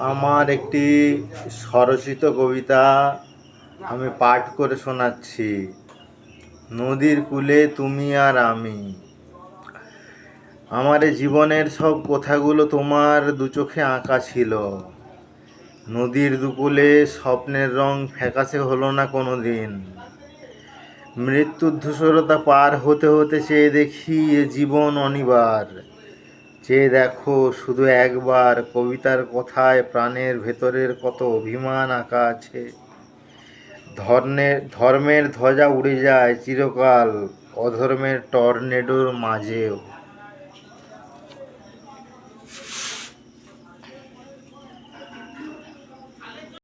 আমার একটি স্বরচিত কবিতা আমি পাঠ করে শোনাচ্ছি। নদীর কূলে তুমি আর আমি। আমার জীবনের সব কথাগুলো তোমার দু চোখে আঁকা ছিল। নদীর দুকূলে স্বপ্নের রং ফ্যাকাশে হলো না কোনো দিন মৃত্যুর ধূসরতা পার হতে হতে চেয়ে দেখি এ জীবন অনিবার। চেয়ে দেখো শুধু একবার কবিতার কথায় প্রাণের ভেতরের কত অভিমান আঁকা আছে ধর্মের ধর্মের ধ্বজা উড়ে যায় চিরকাল, অধর্মের টর্নেডোর মাঝেও।